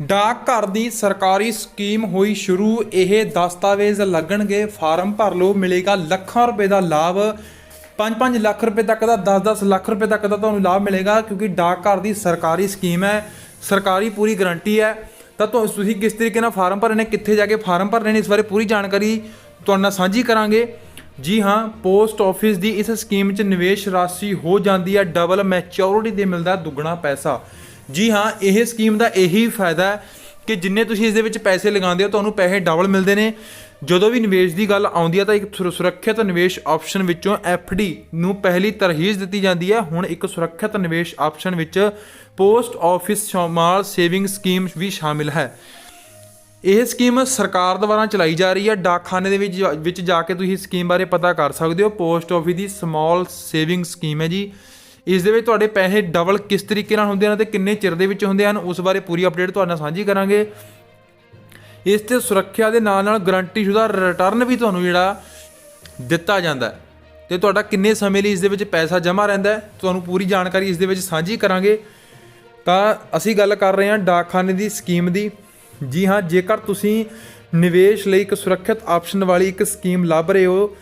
ਡਾਕ ਘਰ ਦੀ ਸਰਕਾਰੀ ਸਕੀਮ ਹੋਈ ਸ਼ੁਰੂ, ਇਹ ਦਸਤਾਵੇਜ਼ ਲੱਗਣਗੇ, ਫਾਰਮ ਭਰ ਲਓ, ਮਿਲੇਗਾ ਲੱਖਾਂ ਰੁਪਏ ਦਾ ਲਾਭ। 5-5 ਲੱਖ ਰੁਪਏ ਤੱਕ ਦਾ 10-10 ਲੱਖ ਰੁਪਏ ਤੱਕ ਦਾ ਤੁਹਾਨੂੰ ਲਾਭ ਮਿਲੇਗਾ, ਕਿਉਂਕਿ ਡਾਕ ਘਰ ਦੀ ਸਰਕਾਰੀ ਸਕੀਮ ਹੈ, ਸਰਕਾਰੀ ਪੂਰੀ ਗਾਰੰਟੀ ਹੈ। ਤਾਂ ਤੁਸੀਂ ਕਿਸ ਤਰੀਕੇ ਨਾਲ ਫਾਰਮ ਭਰਨੇ, ਕਿੱਥੇ ਜਾ ਕੇ ਫਾਰਮ ਭਰਨੇ ਨੇ, ਇਸ ਬਾਰੇ ਪੂਰੀ ਜਾਣਕਾਰੀ ਤੁਹਾਡੇ ਨਾਲ ਸਾਂਝੀ ਕਰਾਂਗੇ। ਜੀ ਹਾਂ, ਪੋਸਟ ਆਫਿਸ ਦੀ ਇਸ ਸਕੀਮ 'ਚ ਨਿਵੇਸ਼ ਰਾਸ਼ੀ ਹੋ ਜਾਂਦੀ ਹੈ, ਡਬਲ ਮੈਚੋਰਿਟੀ ਦੇ ਮਿਲਦਾ ਦੁੱਗਣਾ ਪੈਸਾ। ਜੀ ਹਾਂ, ਇਹ ਸਕੀਮ ਦਾ ਇਹੀ ਫਾਇਦਾ ਹੈ ਕਿ ਜਿੰਨੇ ਤੁਸੀਂ ਇਸ ਦੇ ਵਿੱਚ ਪੈਸੇ ਲਗਾਉਂਦੇ ਹੋ, ਤੁਹਾਨੂੰ ਪੈਸੇ ਡਬਲ ਮਿਲਦੇ ਨੇ। ਜਦੋਂ ਵੀ ਨਿਵੇਸ਼ ਦੀ ਗੱਲ ਆਉਂਦੀ ਹੈ, ਤਾਂ ਇੱਕ ਸੁਰ- ਸੁਰੱਖਿਅਤ ਨਿਵੇਸ਼ ਆਪਸ਼ਨ ਵਿੱਚੋਂ ਡੀ ਨੂੰ ਪਹਿਲੀ ਤਰਜੀਹ ਦਿੱਤੀ ਜਾਂਦੀ ਹੈ। ਹੁਣ ਇੱਕ ਸੁਰੱਖਿਅਤ ਨਿਵੇਸ਼ ਆਪਸ਼ਨ ਵਿੱਚ post office small saving scheme ਵੀ ਸ਼ਾਮਿਲ ਹੈ। ਇਹ ਸਕੀਮ ਸਰਕਾਰ ਦੁਆਰਾ ਚਲਾਈ ਜਾ ਰਹੀ ਹੈ। ਡਾਕਖਾਨੇ ਦੇ ਵਿੱਚ ਵਿੱਚ ਜਾ ਕੇ ਤੁਸੀਂ ਸਕੀਮ ਬਾਰੇ ਪਤਾ ਕਰ ਸਕਦੇ ਹੋ। ਪੋਸਟ ਆਫਿਸ ਦੀ ਸਮਾਲ ਸੇਵਿੰਗ ਸਕੀਮ ਹੈ ਜੀ। ਇਸ ਦੇ ਵਿੱਚ ਤੁਹਾਡੇ ਪੈਸੇ ਡਬਲ ਕਿਸ ਤਰੀਕੇ ਨਾਲ ਹੁੰਦੇ ਹਨ ਤੇ ਕਿੰਨੇ ਚਿਰ ਦੇ ਵਿੱਚ ਹੁੰਦੇ ਹਨ, ਉਸ ਬਾਰੇ ਪੂਰੀ ਅਪਡੇਟ ਤੁਹਾਡੇ ਨਾਲ ਸਾਂਝੀ ਕਰਾਂਗੇ। ਇਸ ਤੇ ਸੁਰੱਖਿਆ ਦੇ ਨਾਲ ਨਾਲ ਗਾਰੰਟੀਸ਼ੁਦਾ ਰਿਟਰਨ ਵੀ ਤੁਹਾਨੂੰ ਜਿਹੜਾ ਦਿੱਤਾ ਜਾਂਦਾ ਹੈ। ਤੇ ਤੁਹਾਡਾ ਕਿੰਨੇ ਸਮੇਂ ਲਈ ਇਸ ਦੇ ਵਿੱਚ ਪੈਸਾ ਜਮ੍ਹਾਂ ਰਹਿੰਦਾ ਹੈ, ਤੁਹਾਨੂੰ ਪੂਰੀ ਜਾਣਕਾਰੀ ਇਸ ਦੇ ਵਿੱਚ ਸਾਂਝੀ ਕਰਾਂਗੇ। ਤਾਂ ਅਸੀਂ ਗੱਲ ਕਰ ਰਹੇ ਹਾਂ ਡਾਕਖਾਨੇ ਦੀ ਸਕੀਮ ਦੀ। ਜੀ ਹਾਂ, ਜੇਕਰ ਤੁਸੀਂ ਨਿਵੇਸ਼ ਲਈ ਇੱਕ ਸੁਰੱਖਿਅਤ ਆਪਸ਼ਨ ਵਾਲੀ ਇੱਕ ਸਕੀਮ ਲੱਭ ਰਹੇ ਹੋ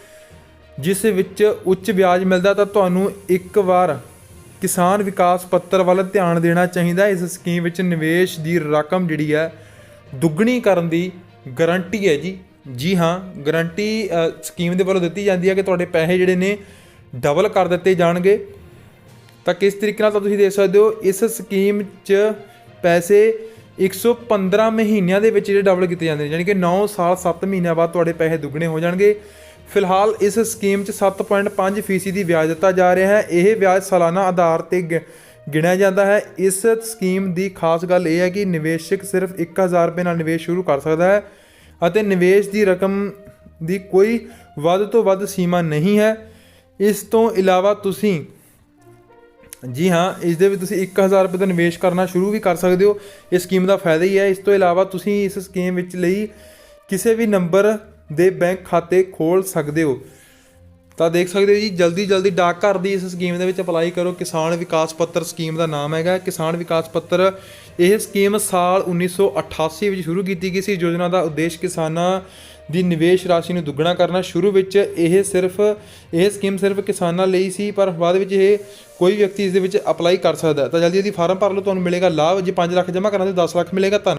ਜਿਸ ਵਿੱਚ ਉੱਚ ਵਿਆਜ ਮਿਲਦਾ ਤਾਂ ਤੁਹਾਨੂੰ ਇੱਕ ਵਾਰ ਕਿਸਾਨ ਵਿਕਾਸ ਪੱਤਰ ਵੱਲ ਧਿਆਨ ਦੇਣਾ ਚਾਹੀਦਾ। ਇਸ ਸਕੀਮ ਵਿੱਚ ਨਿਵੇਸ਼ ਦੀ ਰਕਮ ਜਿਹੜੀ ਹੈ, ਦੁੱਗਣੀ ਕਰਨ ਦੀ ਗਾਰੰਟੀ ਹੈ ਜੀ। ਜੀ ਹਾਂ, ਗਾਰੰਟੀ ਸਕੀਮ ਦੇ ਵੱਲੋਂ ਦਿੱਤੀ ਜਾਂਦੀ ਹੈ ਕਿ ਤੁਹਾਡੇ ਪੈਸੇ ਜਿਹੜੇ ਨੇ ਡਬਲ ਕਰ ਦਿੱਤੇ ਜਾਣਗੇ। ਤਾਂ ਕਿਸ ਤਰੀਕੇ ਨਾਲ ਤਾਂ ਤੁਸੀਂ ਦੇਖ ਸਕਦੇ ਹੋ, ਇਸ ਸਕੀਮ 'ਚ ਪੈਸੇ 115 ਮਹੀਨਿਆਂ ਦੇ ਵਿੱਚ ਜਿਹੜੇ ਡਬਲ ਕੀਤੇ ਜਾਂਦੇ ਨੇ ਯਾਨੀ ਕਿ 9 ਸਾਲ 7 ਮਹੀਨਿਆਂ ਬਾਅਦ ਤੁਹਾਡੇ ਪੈਸੇ ਦੁੱਗਣੇ ਹੋ ਜਾਣਗੇ। ਫਿਲਹਾਲ ਇਸ ਸਕੀਮ 'ਚ 7.5% ਫੀਸਦੀ ਦੀ ਵਿਆਜ ਦਿੱਤਾ ਜਾ ਰਿਹਾ ਹੈ। ਇਹ ਵਿਆਜ ਸਾਲਾਨਾ ਆਧਾਰ ਤੇ ਗਿ- ਗਿਣਿਆ ਜਾਂਦਾ ਹੈ। ਇਸ ਸਕੀਮ ਦੀ ਖਾਸ ਗੱਲ ਇਹ ਹੈ ਕਿ ਨਿਵੇਸ਼ਕ ਸਿਰਫ 1000 ਰੁਪਏ ਨਾਲ ਨਿਵੇਸ਼ ਸ਼ੁਰੂ ਕਰ ਸਕਦਾ ਹੈ ਅਤੇ ਨਿਵੇਸ਼ ਦੀ ਰਕਮ ਦੀ ਕੋਈ ਵੱਧ ਤੋਂ ਵੱਧ ਸੀਮਾ ਨਹੀਂ ਹੈ। ਇਸ ਤੋਂ ਇਲਾਵਾ ਤੁਸੀਂ, ਜੀ ਹਾਂ, ਇਸ ਦੇ ਵਿੱਚ ਤੁਸੀਂ 1000 ਰੁਪਏ ਦਾ ਨਿਵੇਸ਼ ਕਰਨਾ ਸ਼ੁਰੂ ਵੀ ਕਰ ਸਕਦੇ ਹੋ। ਇਸ ਸਕੀਮ ਦਾ ਫਾਇਦਾ ਹੀ ਹੈ। ਇਸ ਤੋਂ ਇਲਾਵਾ ਤੁਸੀਂ ਇਸ ਸਕੀਮ ਵਿੱਚ ਲਈ ਕਿਸੇ ਵੀ ਨੰਬਰ ਦੇ ਬੈਂਕ ਖਾਤੇ ਖੋਲ ਸਕਦੇ ਹੋ। ਤਾਂ ਦੇਖ ਸਕਦੇ ਹੋ ਜੀ, ਜਲਦੀ ਜਲਦੀ ਡਾਕ ਘਰ ਦੀ ਇਸ ਸਕੀਮ ਦੇ ਵਿੱਚ ਅਪਲਾਈ ਕਰੋ। ਕਿਸਾਨ ਵਿਕਾਸ ਪੱਤਰ ਸਕੀਮ ਦਾ ਨਾਮ ਹੈਗਾ। ਕਿਸਾਨ ਵਿਕਾਸ ਪੱਤਰ, ਇਹ ਸਕੀਮ ਸਾਲ 1988 ਵਿੱਚ ਸ਼ੁਰੂ ਕੀਤੀ ਗਈ ਸੀ। ਯੋਜਨਾ ਦਾ ਉਦੇਸ਼ ਕਿਸਾਨਾਂ ਦੀ ਨਿਵੇਸ਼ ਰਾਸ਼ੀ ਨੂੰ ਦੁੱਗਣਾ ਕਰਨਾ। ਸ਼ੁਰੂ ਵਿੱਚ ਇਹ ਸਿਰਫ, ਇਹ ਸਕੀਮ ਸਿਰਫ ਕਿਸਾਨਾਂ ਲਈ ਸੀ, ਪਰ ਬਾਅਦ ਵਿੱਚ ਇਹ ਕੋਈ ਵਿਅਕਤੀ ਇਸ ਦੇ ਵਿੱਚ ਅਪਲਾਈ ਕਰ ਸਕਦਾ। ਤਾਂ ਜਲਦੀ ਜਲਦੀ ਫਾਰਮ ਭਰ ਲਓ, ਤੁਹਾਨੂੰ ਮਿਲੇਗਾ ਲਾਭ। ਜੇ 5 ਲੱਖ ਜਮ੍ਹਾਂ ਕਰਾਂਗੇ 10 ਲੱਖ ਮਿਲੇਗਾ, ਧੰਨ